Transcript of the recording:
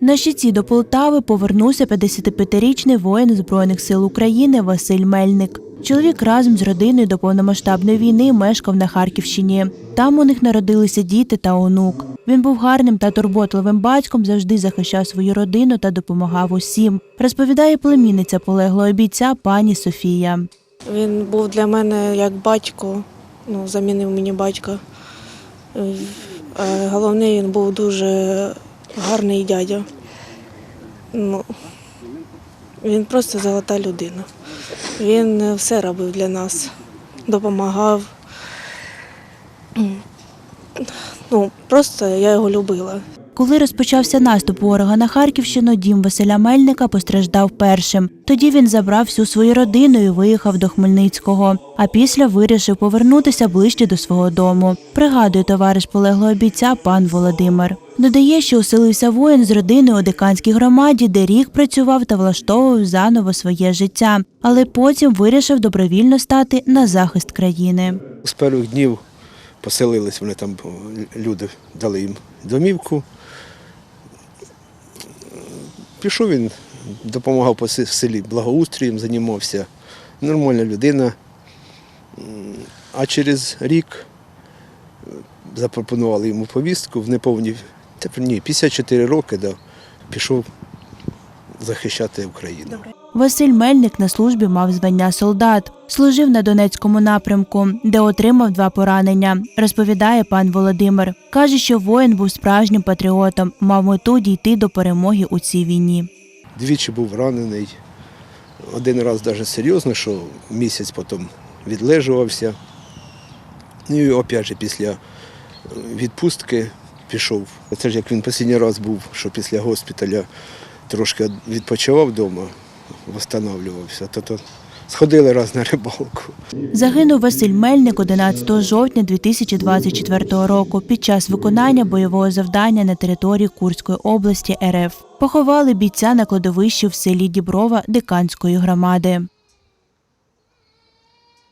На щиці до Полтави повернувся 55-річний воїн Збройних сил України Василь Мельник. Чоловік разом з родиною до повномасштабної війни мешкав на Харківщині. Там у них народилися діти та онук. Він був гарним та турботливим батьком, завжди захищав свою родину та допомагав усім. Розповідає племінниця полеглого бійця пані Софія. Він був для мене як батько, ну, замінив мені батька. Е, головне, він був дуже гарний дядя. Ну, він просто золота людина. Він е, все робив для нас, допомагав. Ну, просто я його любила. Коли розпочався наступ ворога на Харківщину, дім Василя Мельника постраждав першим. Тоді він забрав всю свою родину і виїхав до Хмельницького. А після вирішив повернутися ближче до свого дому. Пригадує товариш полеглого бійця пан Володимир. Додає, що оселився воїн з родиною у диканській громаді, де рік працював та влаштовував заново своє життя, але потім вирішив добровільно стати на захист країни. З перших днів поселились вони там, люди дали їм домівку. Пішов він, допомагав по в селі благоустрієм, займався. Нормальна людина. А через рік е, запропонували йому повістку в неповні тепер ні, 54 роки да, пішов захищати Україну. Василь Мельник на службі мав звання солдат. Служив на Донецькому напрямку, де отримав два поранення, розповідає пан Володимир. Каже, що воїн був справжнім патріотом, мав мету дійти до перемоги у цій війні. Двічі був ранений. Один раз навіть серйозно, що місяць потім відлежувався. Ну і опять же після відпустки пішов. Це ж як він останній раз був, що після госпіталя трошки відпочивав вдома, встановлювався, то, то сходили раз на рибалку. Загинув Василь Мельник 11 жовтня 2024 року під час виконання бойового завдання на території Курської області РФ. Поховали бійця на кладовищі в селі Діброва Диканської громади.